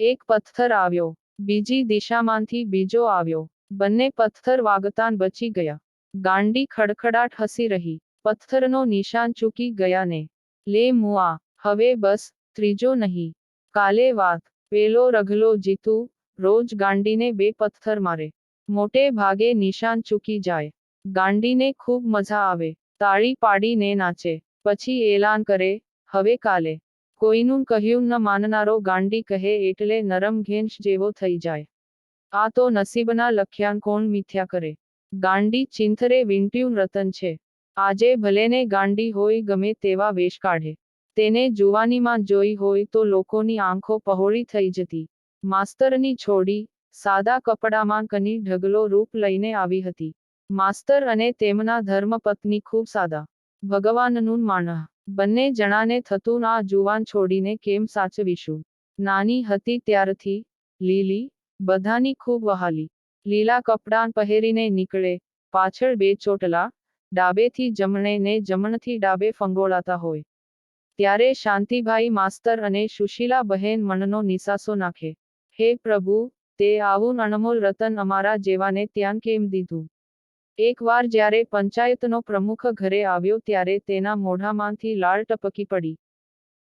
એક પથ્થર આવ્યો, બીજી દિશામાંથી બીજો આવ્યો, બંને પથ્થર વાગતાન બચી ગયા. ગાંડી ખડખડાટ હસી રહી, પથ્થરનો નિશાન ચૂકી ગયા ને લે મુઆ, હવે બસ, ત્રીજો નહીં. કાલે વાત, પેલો રઘલો જીતુ, રોજ ગાંડીને બે પથ્થર મારે. મોટે ભાગે નિશાન ચૂકી જાય. ગાંડીને ખૂબ મજા આવે, તાળી પાડીને નાચે, પછી એલાન કરે, હવે કાલે. કોઈનું કહ્યું ન માનનારો ગાંડી કહે એટલે નરમ ઘેંશ જેવો થઈ જાય. આ તો નસીબના લખ્યાન કોણ મિથ્યા કરે? ગાંડી ચિંથરે વિંટ્યું રતન છે. આજે ભલેને ગાંડી હોય ગમે તેવા વેશ કાઢે. તેને જુવાનીમાં જોઈ હોય તો લોકોની આંખો પહોળી થઈ જતી. માસ્તરની છોડી, સાદા કપડામાં કની ઢગલો રૂપ લઈને આવી હતી. માસ્તર અને તેમના ધર્મપત્ની ખૂબ સાદા. ભગવાનનું માણહ બંને જણાને થતું આ જુવાન છોડીને કેમ સાચવીશું? નાની હતી ત્યારથી, લીલી, બધાની ખૂબ વહાલી. લીલા કપડાં પહેરીને નીકળે, પાછળ બે ચોટલા, ડાબેથી જમણે ને જમણથી ડાબે ફંગોળાતા હોય. ત્યારે શાંતિભાઈ માસ્તર અને સુશીલા બહેન મનનો નિસાસો નાખે. હે પ્રભુ, તે આવું અણમોલ રતન અમારા જેવાને ત્યાં કેમ દીધું? એકવાર જ્યારે પંચાયતનો પ્રમુખ ઘરે આવ્યો ત્યારે તેના મોઢામાંથી લાળ ટપકી પડી.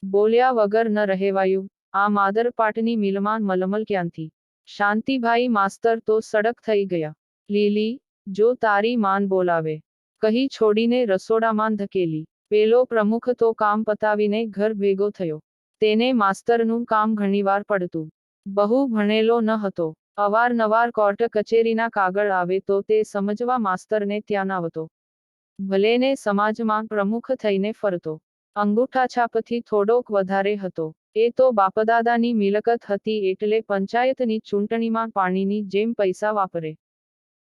બોલ્યા વગર ન રહેવાયું, આ માદરપાટની મિલમાન મલમલ ક્યાંથી? શાંતિભાઈ માસ્તર તો સડક થઈ ગયા. લીલી, જો તારી માન બોલાવે. કહી છોડીને રસોડામાં ધકેલી. પેલો પ્રમુખ તો કામ પતાવીને ઘર ભેગો થયો. તેને માસ્તરનું કામ ઘણીવાર પડતું. બહુ ભણેલો ન હતો. અવારનવાર કોર્ટ કચેરીના કાગળ આવે તો તે સમજવા માસ્તરને ત્યાં આવતો. ભલેને સમાજમાં પ્રમુખ થઈને ફરતો. અંગૂઠાછાપથી થોડોક વધારે હતો. એ તો બાપદાદાની મિલકત હતી એટલે પંચાયતની ચૂંટણીમાં પાણીની જેમ પૈસા વાપરે.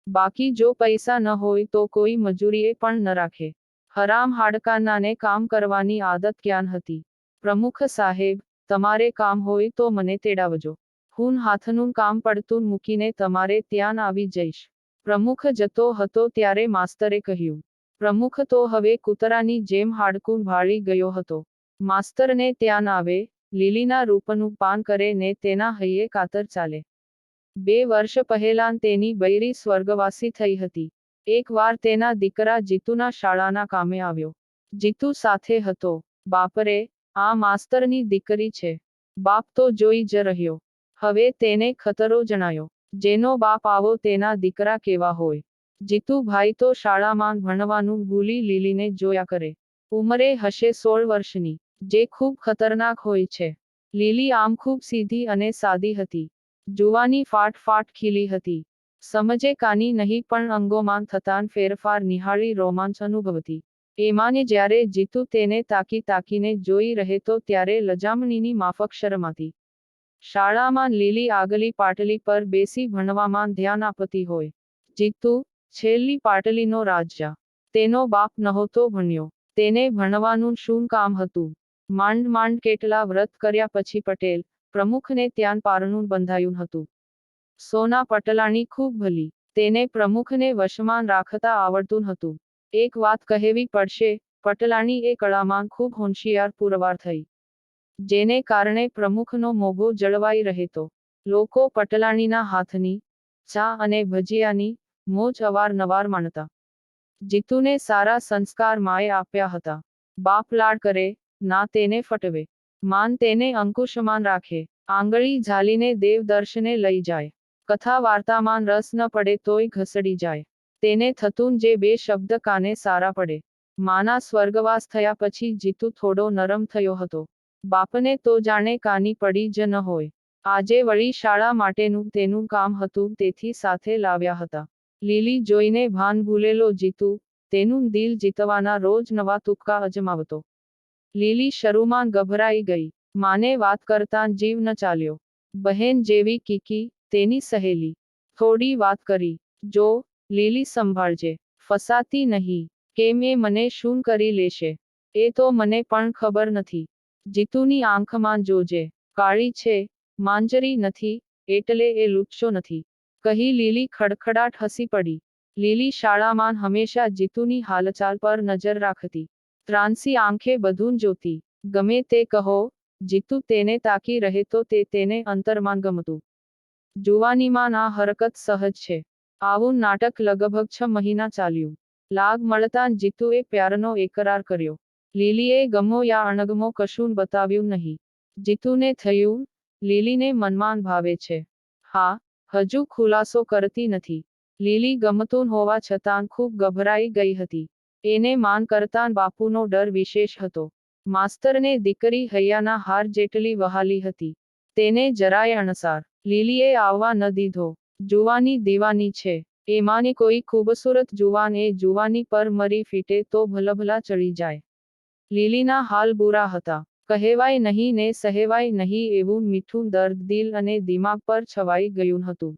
બાકી જો પૈસા ન હોય તો કોઈ મજૂરીએ પણ ન રાખે. હરામ હાડકાનાને કામ કરવાની આદત ક્યાં હતી? પ્રમુખ સાહેબ, તમારે કામ હોય તો મને તેડાવજો. હું હાથનું કામ પડતું મૂકીને તમારે ત્યાં આવી જઈશ. પ્રમુખ જતો હતો ત્યારે માસ્તરે કહ્યું, પ્રમુખ, તો હવે કૂતરાની જેમ હાડકું ભાળી ગયો હતો. માસ્તરને ત્યાં આવે, લીલીના રૂપનું પાન કરે ને તેના હૈયે કાતર ચાલે. બે વર્ષ પહેલાં તેની બૈરી સ્વર્ગવાસી થઈ હતી. એકવાર તેના દીકરા જીતુના શાળાના કામે આવ્યો. જીતુ સાથે હતો. બાપરે, આ માસ્તરની દીકરી છે. બાપ તો જોઈ જ રહ્યો. હવે તેને ખતરો જણાયો. જેનો બાપ આવો તેના દીકરા કેવા હોય. જીતુભાઈ તો શાળામાં ભણવાનું ભૂલી લીલીને જોયા કરે. ઉંમરે હશે સોળ વર્ષની. જે ખૂબ ખતરનાક હોય છે. લીલી આમ ખૂબ સીધી અને સાદી હતી. જુવાની ફાટ ફાટ ખીલી હતી. સમજે કાની નહીં પણ અંગોમાં થતાં ફેરફાર નિહાળી રોમાંચ અનુભવતી. એમાને જ્યારે જીતુ તેને તાકી તાકીને જોઈ રહેતો ત્યારે લજામણીની માફક શરમાતી. શાળામાં લીલી આગલી પાટલી પર બેસી ભણવામાં ધ્યાન આપતી હોય. જીતુ, છેલ્લી પાટલીનો રાજા તેનો બાપ નહોતો ભણ્યો. તેને ભણવાનું શું કામ હતું? માંડ માંડ કેટલા વ્રત કર્યા પછી પટેલ પ્રમુખને ત્યાં પારણું બંધાયું હતું. સોના પટલાણી ખૂબ ભલી. તેને પ્રમુખને વશમાં રાખતા આવડતું હતું એક વાત કહેવી પડશે પટલાણી એ કળામાં ખૂબ હોશિયાર પુરવાર થઈ. જેને કારણે પ્રમુખનો મોગો જળવાઈ રહેતો. લોકો પટલાણીના હાથની, ચા અને ભજીયાની મોજ અવારનવાર માણતા. જીતુને સારા સંસ્કાર માએ આપ્યા હતા. બાપ લાડ કરે, ના તેને ફટવે. માન તેને અંકુશમાન રાખે. આંગળી ઝાલીને દેવ દર્શને લઈ જાય. કથા વાર્તામાં રસ ન પડે તોય ઘસડી જાય. તેને થતું જે બે શબ્દ કાને સારા પડે. માના સ્વર્ગવાસ થયા પછી જીતુ થોડો નરમ થયો હતો. બાપને તો જાણે કાની પડી જ ન હોય. આજે વળી શાળા માટેનું તેનું કામ હતું તેથી સાથે લાવ્યા હતા. લીલી જોઈને ભાન ભૂલેલો જીતુ, તેનું દિલ જીતવાના રોજ નવા તુક્કા અજમાવતો. લીલી શરૂમાં ગભરાઈ ગઈ, માને વાત કરતાં જીવ ન ચાલ્યો. બહેન જેવી કીકી, તેની સહેલી. થોડી વાત કરી. જો, લીલી સંભાળજે. ફસાતી નહીં. કેમ એ મને શું કરી લેશે? એ તો મને પણ ખબર નથી. જીતુની આંખમાં જોજે. કાળી છે, માંજરી નથી, એટલે એ લુચ્ચો નથી. કહી લીલી ખડખડાટ હસી પડી. લીલી શાળામાં હંમેશા જીતુની હાલચાલ પર નજર રાખતી. ત્રાંસી આંખે બધું જોતી. ગમે તે કહો, જીતુ તેને તાકી રહે તો તે તેને અંતરમાં ગમતું. જુવાનીમાં આ હરકત સહજ છે. આવું નાટક લગભગ છ મહિના ચાલ્યું. લાગ મળતાં જીતુએ પ્યારનો એકરાર કર્યો. લીલીએ ગમો યા અણગમો કશું બતાવ્યું નહીં. જીતુને થયું, લીલીને મનમાન ભાવે છે. હા, હજુ ખુલાસો કરતી નથી. લીલી ગમતું હોવા છતાં ખૂબ ગભરાઈ ગઈ હતી. એને માન કરતાં બાપુનો ડર વિશેષ હતો. માસ્તરને દીકરી હૈયાના હાર જેટલી વહાલી હતી. તેને જરાય અણસાર. લીલીએ આવવા ન દીધો. જુવાની દીવાની છે. એમાંની કોઈ ખૂબસૂરત જુવાન એ જુવાની પર મરી ફીટે તો ભલભલા ચડી જાય. લીલીના હાલ બુરા હતા. કહેવાય નહીં ને સહેવાય નહીં એવું મીઠું દર્દ દિલ અને દિમાગ પર છવાઈ ગયું હતું.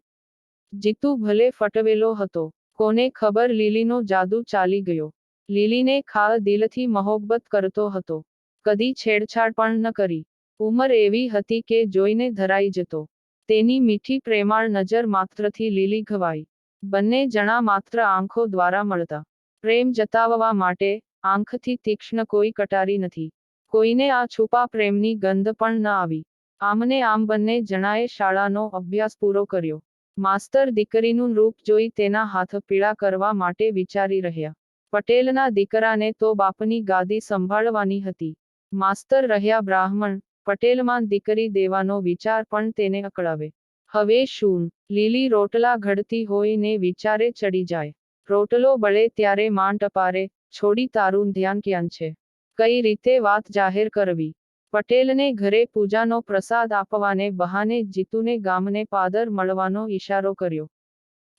જીતુ ભલે ફટવેલો હતો. કોને ખબર લીલીનો જાદુ ચાલી ગયો. લીલીને ખા દિલથી મહોબ્બત કરતો હતો. કદી છેડછાડ પણ ન કરી. ઉંમર એવી હતી કે જોઈને ધરાઈ જતો. તેની મીઠી પ્રેમાળ નજર માત્રથી લીલી ઘવાઈ. બંને જણા માત્ર આંખો દ્વારા મળતા. પ્રેમ જતાવવા માટે આંખથી તીક્ષ્ણ કોઈ કટારી નથી. કોઈને આ છુપા પ્રેમની ગંધ પણ ન આવી. આમને આમ બંને જણાએ શાળાનો અભ્યાસ પૂરો કર્યો. માસ્તર દીકરીનું રૂપ જોઈ તેના હાથ પીળા કરવા માટે વિચારી રહ્યા. પટેલના દીકરાને તો બાપની ગાદી સંભાળવાની હતી. માસ્તર રહ્યા બ્રાહ્મણ, પટેલમાં દીકરી દેવાનો વિચાર પણ તેને અકળાવે. હવે શું લીલી રોટલા ઘડતી હોય ને વિચારે ચડી જાય. રોટલો બળે ત્યારે માંડ અપારે છોડી તારું ધ્યાન ક્યાં છે? કઈ રીતે વાત જાહેર કરવી? પટેલને ઘરે પૂજાનો પ્રસાદ આપવાને બહાને જીતુને ગામને પાદર મળવાનો ઈશારો કર્યો.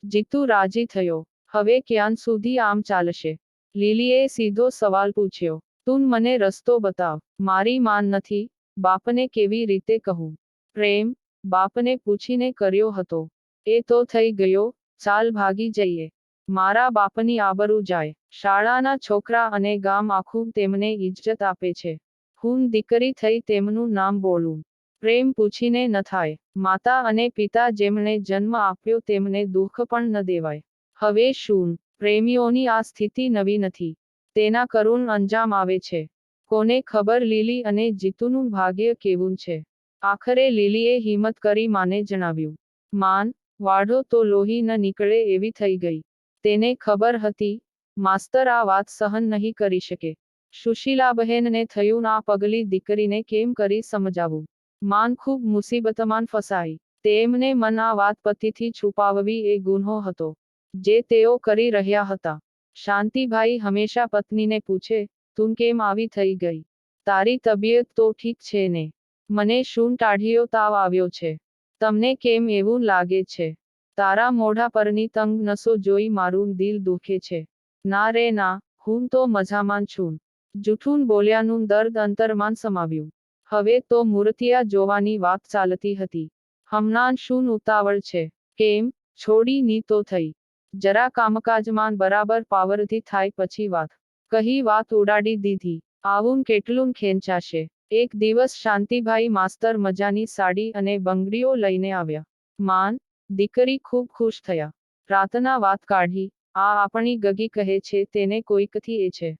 જીતુ રાજી થયો. હવે ક્યાં સુધી આમ ચાલશે? લીલીએ સીધો સવાલ પૂછ્યો. તું મને રસ્તો બતાવ. મારી માન નથી. બાપને કેવી રીતે કહું? પ્રેમ. બાપને પૂછીને કર્યો હતો. એ તો થઈ ગયો. ચાલ ભાગી જઈએ. મારા બાપની આબરૂ જાય, શાળાના છોકરા અને ગામ આખું તેમને ઇજ્જત આપે છે. હું દીકરી થઈ તેમનું નામ બોલું. પ્રેમ પૂછીને ન થાય. માતા અને પિતા જેમણે જન્મ આપ્યો તેમને દુઃખ પણ ન દેવાય. હવે શું? પ્રેમીઓની આ સ્થિતિ નવી નથી. તેના કરુણ અંજામ આવે છે. કોને ખબર લીલી અને જીતુનું ભાગ્ય કેવું છે? આખરે લીલીએ હિંમત કરી માને જણાવ્યું. માન, વાઢો તો લોહી ન નીકળે એવી થઈ ગઈ. તેને ખબર હતી, માસ્તર આ વાત સહન નહીં કરી શકે. સુશીલાબહેનને થયું ના પગલી દીકરીને કેમ કરી સમજાવું? માન ખૂબ મુસીબતમાં ફસાઈ. તેમને મન આ વાત પતિથી છુપાવવી એ ગુન્હો હતો, જે તેઓ કરી રહ્યા હતા. શાંતિભાઈ હંમેશા પત્નીને પૂછે, તું કેમ આવી થઈ ગઈ? તારી તબિયત તો ઠીક છે ને? મને શું ટાઢીયો તાવ આવ્યો છે. તમને કેમ એવું લાગે છે? તારા મોઢા પરની તંગ નસો જોઈ મારું દિલ દુખે છે. ના રે ના, હું તો મજામાં છું. જૂઠું બોલ્યાનું દર્દ અંતરમાં સમાવ્યું. હવે તો મૂર્તિયા જોવાની વાત ચાલતી હતી. હમણાં શું ઉતાવળ છે? કેમ? છોડી ની તો થઈ. જરા કામકાજમાં બરાબર પાવરથી થાય પછી વાત. કહી વાત ઉડાડી દીધી. આવું કેટલું ખેંચાશે? એક દિવસ શાંતિભાઈ માસ્તર મજાની સાડી અને બંગડીઓ લઈને આવ્યા. માન દીકરી ખૂબ ખુશ થયા. રાતના વાત કાઢી, આ આપણી ગગી કહે છે તેને કોઈકથી એ છે.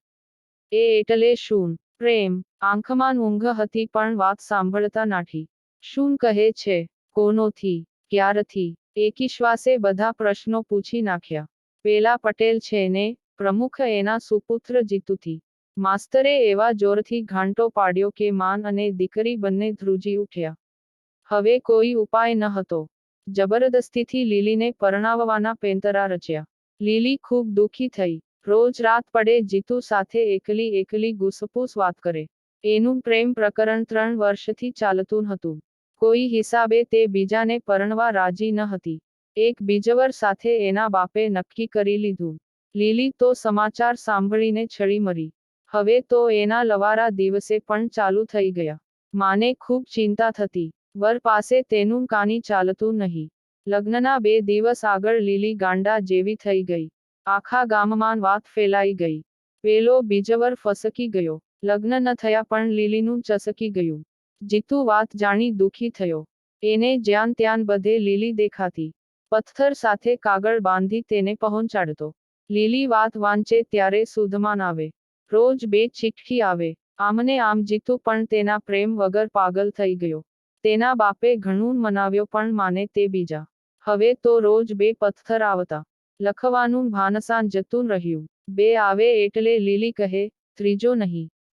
એ એટલે શું પ્રેમ. આંખમાં ઊંઘ હતી પણ વાત સાંભળતા નાઠી. શું કહે છે, કોનોથી? ક્યારથી? એકીશ્વાસે બધા પ્રશ્નો પૂછી નાખ્યા. પેલા પટેલ છે ને, પ્રમુખ એના સુપુત્ર જીતુથી. માસ્તરે એવા જોરથી ઘાંટો પાડ્યો કે માન અને દીકરી બંને ધ્રુજી ઉઠ્યા. હવે કોઈ ઉપાય ન હતો. જબરદસ્તીથી લીલીને પરણાવવાના પેંતરા રચ્યા. લીલી ખૂબ દુઃખી થઈ. રોજ રાત પડે જીતુ સાથે એકલી એકલી ગુસપુસ વાત કરે. એનું પ્રેમ પ્રકરણ ત્રણ વર્ષથી ચાલતું હતું. કોઈ હિસાબે તે બીજાને પરણવા રાજી ન હતી. એક બીજવર સાથે એના બાપે નક્કી કરી લીધું. લીલી તો સમાચાર સાંભળીને છળી મરી. હવે તો એના લવારા દિવસે પણ ચાલુ થઈ ગયા. માને ખૂબ ચિંતા થતી. વર પાસે તેનું કાની ચાલતું નહીં. લગ્નના બે દિવસ આગળ લીલી ગાંડા જેવી થઈ ગઈ. આખા ગામમાં વાત ફેલાઈ ગઈ. પેલો બીજવર ફસકી ગયો. લગ્ન ન થયા પણ લીલીનું ચસકી ગયું. જીતુ વાત જાણી દુખી થયો. એને જ્યાં ત્યાં બધે લીલી દેખાતી. પથ્થર સાથે કાગળ બાંધી તેને પહોંચાડતો. લીલી વાત વાંચે ત્યારે સુધમાન આવે. રોજ બે ચિઠ્ઠી આવે. આમને આમ જીતું પણ તેના પ્રેમ વગર પાગલ થઈ ગયો. તેના બાપે ઘણું મનાવ્યો પણ માને તે બીજા. હવે તો રોજ બે પથ્થર આવતા. લખવાનું ભાનસાન જતું રહ્યું. બે આવે એટલે લીલી કહે, ત્રીજો નહીં.